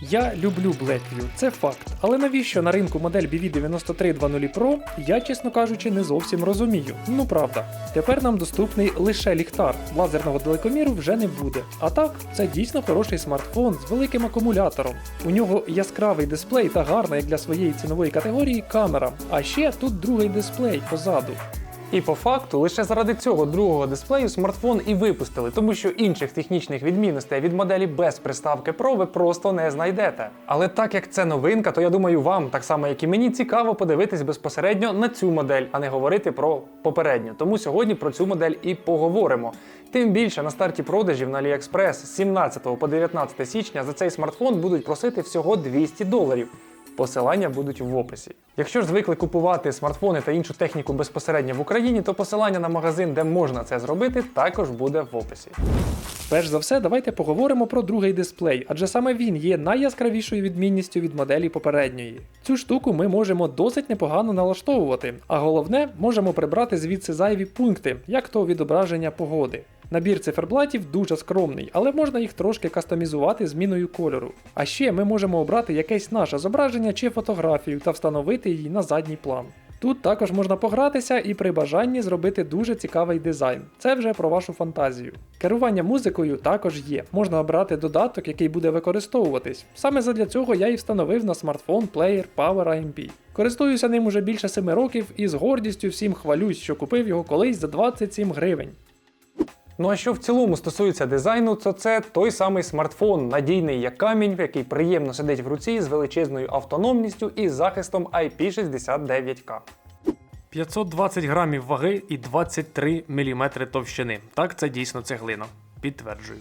Я люблю Blackview, це факт. Але навіщо на ринку модель BV9320 Pro, я, чесно кажучи, не зовсім розумію. Ну правда. Тепер нам доступний лише ліхтар. Лазерного далекоміру вже не буде. А так, це дійсно хороший смартфон з великим акумулятором. У нього яскравий дисплей та гарна, як для своєї цінової категорії, камера. А ще тут другий дисплей позаду. І по факту лише заради цього другого дисплею смартфон і випустили, тому що інших технічних відмінностей від моделі без приставки Pro ви просто не знайдете. Але так як це новинка, то я думаю, вам, так само як і мені, цікаво подивитись безпосередньо на цю модель, а не говорити про попередню. Тому сьогодні про цю модель і поговоримо. Тим більше на старті продажів на AliExpress з 17 по 19 січня за цей смартфон будуть просити всього 200 доларів. Посилання будуть в описі. Якщо ж звикли купувати смартфони та іншу техніку безпосередньо в Україні, то посилання на магазин, де можна це зробити, також буде в описі. Перш за все, давайте поговоримо про другий дисплей, адже саме він є найяскравішою відмінністю від моделі попередньої. Цю штуку ми можемо досить непогано налаштовувати, а головне, можемо прибрати звідси зайві пункти, як то відображення погоди. Набір циферблатів дуже скромний, але можна їх трошки кастомізувати зміною кольору. А ще ми можемо обрати якесь наше зображення чи фотографію та встановити її на задній план. Тут також можна погратися і при бажанні зробити дуже цікавий дизайн. Це вже про вашу фантазію. Керування музикою також є. Можна обрати додаток, який буде використовуватись. Саме задля цього я і встановив на смартфон плеєр Power AMP. Користуюся ним уже більше 7 років і з гордістю всім хвалюсь, що купив його колись за 27 гривень. Ну а що в цілому стосується дизайну, то це той самий смартфон, надійний як камінь, який приємно сидить в руці з величезною автономністю і захистом IP69K. 520 грамів ваги і 23 мм товщини. Так, це дійсно цеглина. Підтверджую.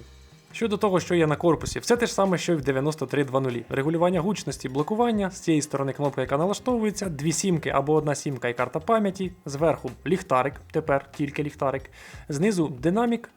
Щодо того, що є на корпусі, все те ж саме, що й в 9320. Регулювання гучності, блокування, з цієї сторони кнопка, яка налаштовується, дві сімки або одна сімка і карта пам'яті, зверху ліхтарик, тепер тільки ліхтарик, знизу динамік,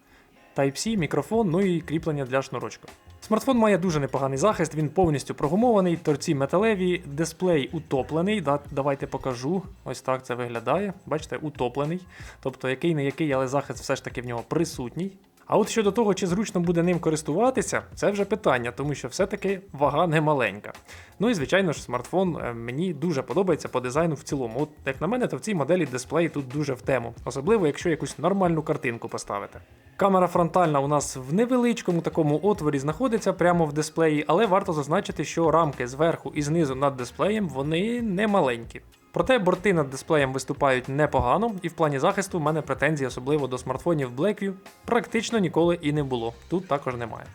Type-C, мікрофон, ну і кріплення для шнурочка. Смартфон має дуже непоганий захист, він повністю прогумований, торці металеві, дисплей утоплений. Да, давайте покажу. Ось так це виглядає. Бачите, утоплений. Тобто який не який, але захист все ж таки в нього присутній. А от щодо того, чи зручно буде ним користуватися, це вже питання, тому що все-таки вага не маленька. Ну і звичайно ж, смартфон е, мені дуже подобається по дизайну в цілому. От як на мене, то в цій моделі дисплей тут дуже в тему, особливо якщо якусь нормальну картинку поставити. Камера фронтальна у нас в невеличкому такому отворі знаходиться прямо в дисплеї, але варто зазначити, що рамки зверху і знизу над дисплеєм вони не маленькі. Проте борти над дисплеєм виступають непогано, і в плані захисту в мене претензій, особливо до смартфонів Blackview, практично ніколи і не було. Тут також немає.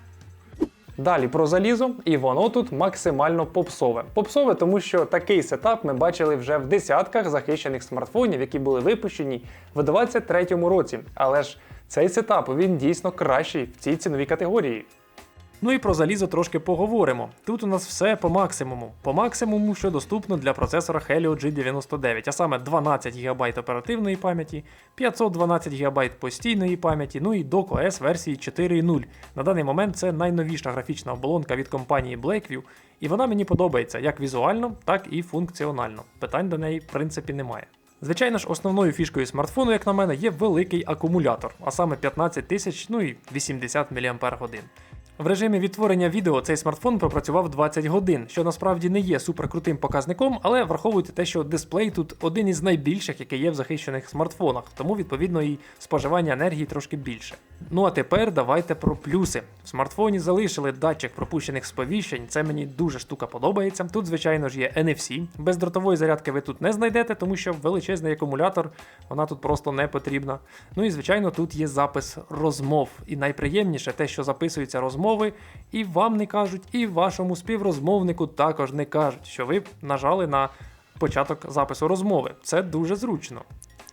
Далі про залізо, і воно тут максимально попсове. Попсове, тому що такий сетап ми бачили вже в десятках захищених смартфонів, які були випущені в 2023 році. Але ж цей сетап він дійсно кращий в цій ціновій категорії. Ну і про залізо трошки поговоримо. Тут у нас все по максимуму. По максимуму, що доступно для процесора Helio G99, а саме 12 ГБ оперативної пам'яті, 512 ГБ постійної пам'яті, ну і Dock OS версії 4.0. На даний момент це найновіша графічна оболонка від компанії Blackview, і вона мені подобається як візуально, так і функціонально. Питань до неї, в принципі, немає. Звичайно ж, основною фішкою смартфону, як на мене, є великий акумулятор, а саме 15 тисяч, ну і 80 мАч. В режимі відтворення відео цей смартфон пропрацював 20 годин, що насправді не є суперкрутим показником, але враховуйте те, що дисплей тут один із найбільших, який є в захищених смартфонах, тому відповідно і споживання енергії трошки більше. Ну а тепер давайте про плюси. В смартфоні залишили датчик пропущених сповіщень, це мені дуже штука подобається. Тут, звичайно ж, є NFC. Бездротової зарядки ви тут не знайдете, тому що величезний акумулятор, вона тут просто не потрібна. Ну і звичайно, тут є запис розмов. І найприємніше те, що записуються розмови, і вам не кажуть, і вашому співрозмовнику також не кажуть, що ви нажали на початок запису розмови. Це дуже зручно.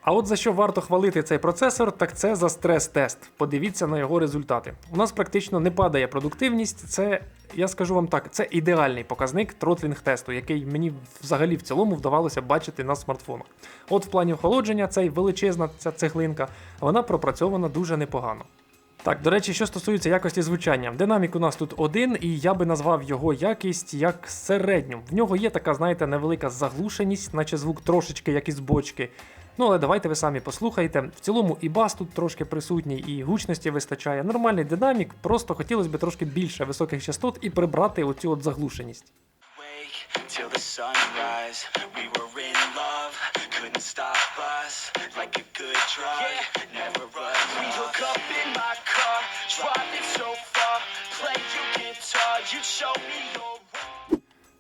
А от за що варто хвалити цей процесор, так це за стрес-тест. Подивіться на його результати. У нас практично не падає продуктивність. Це, я скажу вам так, це ідеальний показник тротлінг-тесту, який мені взагалі в цілому вдавалося бачити на смартфонах. От в плані охолодження, цей величезна ця цеглинка, вона пропрацьована дуже непогано. Так, до речі, що стосується якості звучання, динамік у нас тут один, і я би назвав його якість як середню. В нього є така, знаєте, невелика заглушеність, наче звук трошечки як із бочки. Ну але давайте ви самі послухайте. В цілому і бас тут трошки присутній, і гучності вистачає. Нормальний динамік, просто хотілося б трошки більше високих частот і прибрати оцю от заглушеність. Wake till the sunrise. We were in love, couldn't stop us. Like a good drug, never run. We hook up in my car,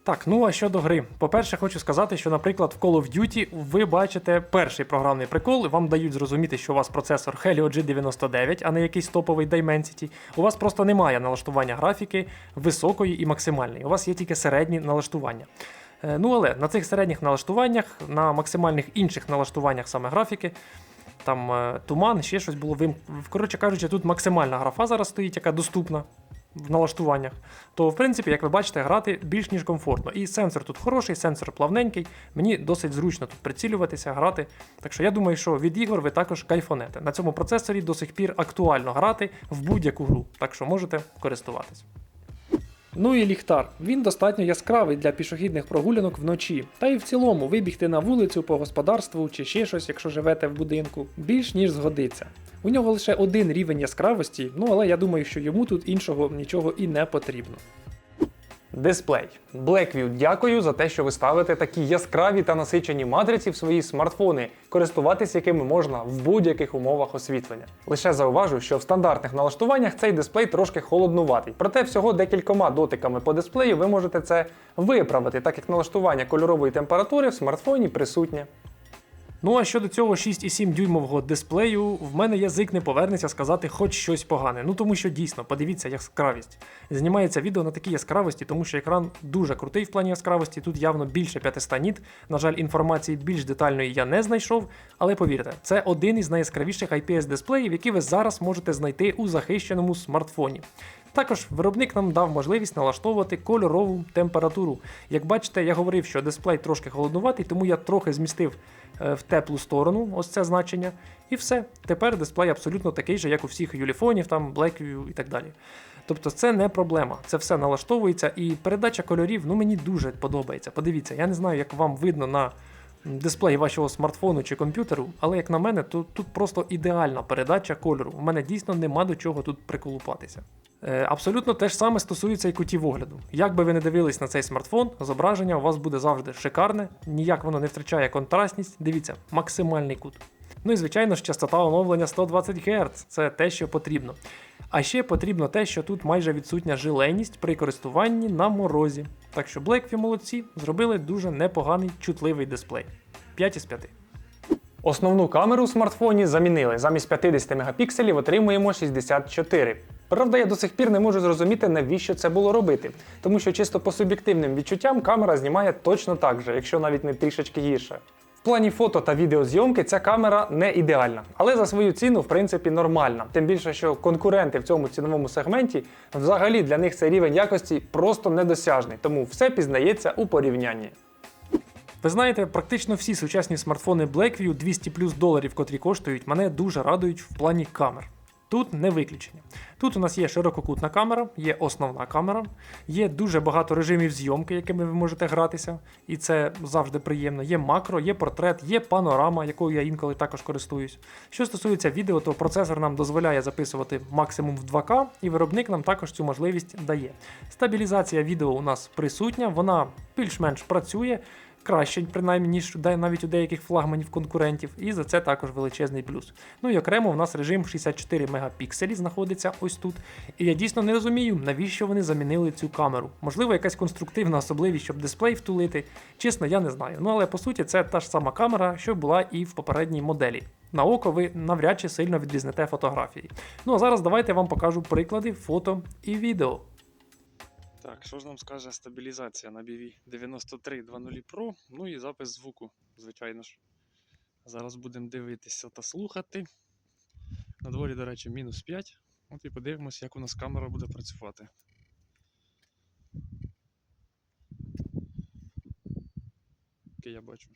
Так, ну а щодо гри, по-перше, хочу сказати, що, наприклад, в Call of Duty ви бачите перший програмний прикол, і вам дають зрозуміти, що у вас процесор Helio G99, а не якийсь топовий Dimensity. У вас просто немає налаштування графіки високої і максимальної. У вас є тільки середні налаштування. Е, Ну але на цих середніх налаштуваннях, на максимальних інших налаштуваннях саме графіки, там е, туман, ще щось було вим... Коротше кажучи, тут максимальна графа зараз стоїть, яка доступна в налаштуваннях, то в принципі, як ви бачите, грати більш ніж комфортно. І сенсор тут хороший, сенсор плавненький. Мені досить зручно тут прицілюватися, грати. Так що я думаю, що від ігор ви також кайфонете. На цьому процесорі до сих пір актуально грати в будь-яку гру, так що можете користуватись. Ну і ліхтар. Він достатньо яскравий для пішохідних прогулянок вночі. Та й в цілому вибігти на вулицю по господарству чи ще щось, якщо живете в будинку, більш ніж згодиться. У нього лише один рівень яскравості, ну але я думаю, що йому тут іншого нічого і не потрібно. Дисплей. Blackview, дякую за те, що ви ставите такі яскраві та насичені матриці в свої смартфони, користуватись якими можна в будь-яких умовах освітлення. Лише зауважу, що в стандартних налаштуваннях цей дисплей трошки холоднуватий, проте всього декількома дотиками по дисплею ви можете це виправити, так як налаштування кольорової температури в смартфоні присутнє. Ну а щодо цього 6,7 дюймового дисплею, в мене язик не повернеться сказати хоч щось погане. Ну тому що дійсно, подивіться яскравість. Знімається відео на такій яскравості, тому що екран дуже крутий в плані яскравості. Тут явно більше 500 ніт. На жаль, інформації більш детальної я не знайшов, але повірте, це один із найяскравіших IPS дисплеїв, які ви зараз можете знайти у захищеному смартфоні. Також виробник нам дав можливість налаштовувати кольорову температуру. Як бачите, я говорив, що дисплей трошки холоднуватий, тому я трохи змістив е, в теплу сторону ось це значення. І все. Тепер дисплей абсолютно такий же, як у всіх юліфонів, там Blackview і так далі. Тобто це не проблема, це все налаштовується, і передача кольорів ну мені дуже подобається. Подивіться, я не знаю, як вам видно на дисплеї вашого смартфону чи комп'ютеру, але як на мене, то тут просто ідеальна передача кольору. У мене дійсно нема до чого тут приколупатися. Е, Абсолютно те ж саме стосується і кутів огляду. Як би ви не дивились на цей смартфон, зображення у вас буде завжди шикарне, ніяк воно не втрачає контрастність. Дивіться, максимальний кут. Ну і звичайно ж, частота оновлення 120 Гц це те, що потрібно. А ще потрібно те, що тут майже відсутня жиленість при користуванні на морозі. Так що Blackview молодці зробили дуже непоганий чутливий дисплей. 5 із 5. Основну камеру у смартфоні замінили. Замість 50 мегапікселів отримуємо 64. Правда, я до сих пір не можу зрозуміти, навіщо це було робити, тому що чисто по суб'єктивним відчуттям камера знімає точно так же, якщо навіть не трішечки гірше. В плані фото та відеозйомки ця камера не ідеальна, але за свою ціну, в принципі, нормальна. Тим більше, що конкуренти в цьому ціновому сегменті взагалі для них цей рівень якості просто недосяжний, тому все пізнається у порівнянні. Ви знаєте, практично всі сучасні смартфони Blackview 200 плюс доларів, котрі коштують, мене дуже радують в плані камер. Тут не виключення. Тут у нас є ширококутна камера, є основна камера, є дуже багато режимів зйомки, якими ви можете гратися, і це завжди приємно. Є макро, є портрет, є панорама, якою я інколи також користуюсь. Що стосується відео, то процесор нам дозволяє записувати максимум в 2К, і виробник нам також цю можливість дає. Стабілізація відео у нас присутня, вона більш-менш працює краще, принаймні, ніж навіть у деяких флагманів конкурентів, і за це також величезний плюс. Ну і окремо у нас режим 64 мегапікселі знаходиться ось тут. І я дійсно не розумію, навіщо вони замінили цю камеру. Можливо, якась конструктивна особливість, щоб дисплей втулити. Чесно, я не знаю. Ну але по суті, це та ж сама камера, що була і в попередній моделі. На око ви навряд чи сильно відрізнете фотографії. Ну а зараз давайте я вам покажу приклади фото і відео. Так, що ж нам скаже стабілізація на BV 9320 Pro, ну і запис звуку, звичайно ж. Зараз будемо дивитися та слухати. На дворі, до речі, мінус 5. От і подивимось, як у нас камера буде працювати. Окей, я бачу.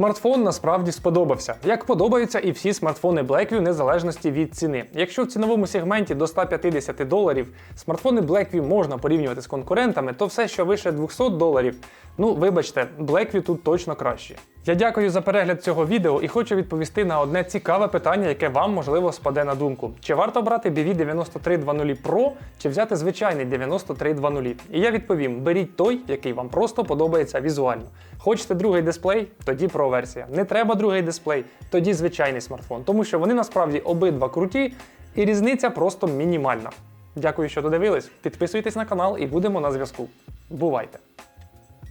Смартфон насправді сподобався. Як подобаються і всі смартфони Blackview незалежності від ціни. Якщо в ціновому сегменті до 150 доларів смартфони Blackview можна порівнювати з конкурентами, то все, що вище 200 доларів, ну вибачте, Blackview тут точно краще. Я дякую за перегляд цього відео і хочу відповісти на одне цікаве питання, яке вам можливо спаде на думку. Чи варто брати BV 9320 Pro, чи взяти звичайний 9320? І я відповім: беріть той, який вам просто подобається візуально. Хочете другий дисплей? Тоді Pro версія. Не треба другий дисплей, тоді звичайний смартфон, тому що вони насправді обидва круті, і різниця просто мінімальна. Дякую, що додивились. Підписуйтесь на канал і будемо на зв'язку. Бувайте!